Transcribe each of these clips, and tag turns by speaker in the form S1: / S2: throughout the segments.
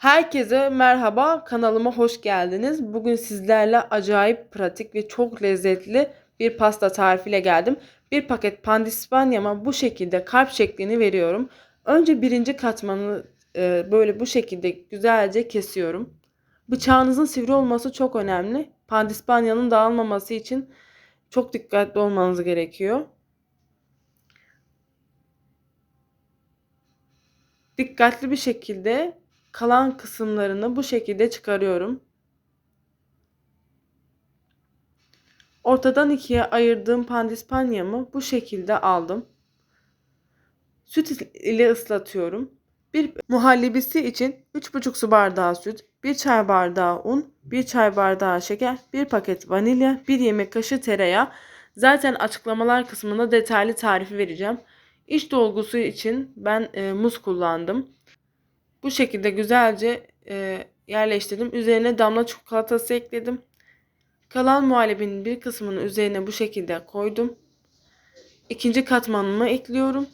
S1: Herkese merhaba, kanalıma hoş geldiniz. Bugün sizlerle acayip pratik ve çok lezzetli bir pasta tarifiyle geldim. Bir paket pandispanyama bu şekilde kalp şeklini veriyorum. Önce birinci katmanı e, böyle bu şekilde güzelce kesiyorum. Bıçağınızın sivri olması çok önemli. Pandispanyanın dağılmaması için çok dikkatli olmanız gerekiyor. Dikkatli bir şekilde kalan kısımlarını bu şekilde çıkarıyorum. Ortadan ikiye ayırdığım pandispanyamı bu şekilde aldım. Süt ile ıslatıyorum. Bir muhallebisi için 3,5 su bardağı süt, 1 çay bardağı un, 1 çay bardağı şeker, 1 paket vanilya, 1 yemek kaşığı tereyağı. Zaten açıklamalar kısmında detaylı tarifi vereceğim. İç dolgusu için ben e, muz kullandım. Bu şekilde güzelce e, yerleştirdim. Üzerine damla çikolatası ekledim. Kalan muhallebinin bir kısmını üzerine bu şekilde koydum. İkinci katmanımı ekliyorum.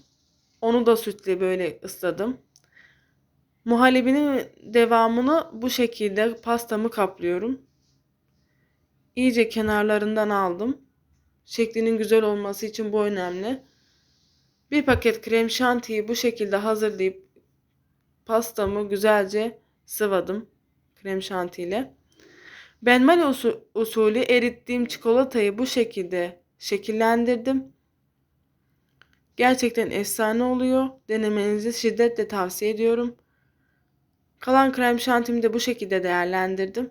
S1: Onu da sütle böyle ısladım. Muhallebinin devamını bu şekilde pastamı kaplıyorum. İyice kenarlarından aldım. Şeklinin güzel olması için bu önemli. Bir paket krem şantiyi bu şekilde hazırlayıp pastamı güzelce sıvadım krem şantiyle. Benmari usulü erittiğim çikolatayı bu şekilde şekillendirdim. Gerçekten efsane oluyor. Denemenizi şiddetle tavsiye ediyorum. Kalan krem şantimi de bu şekilde değerlendirdim.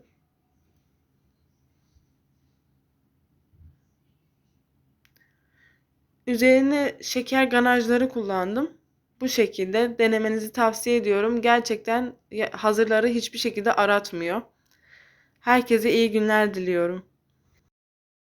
S1: Üzerine şeker ganajları kullandım. Bu şekilde denemenizi tavsiye ediyorum. Gerçekten hazırları hiçbir şekilde aratmıyor. Herkese iyi günler diliyorum.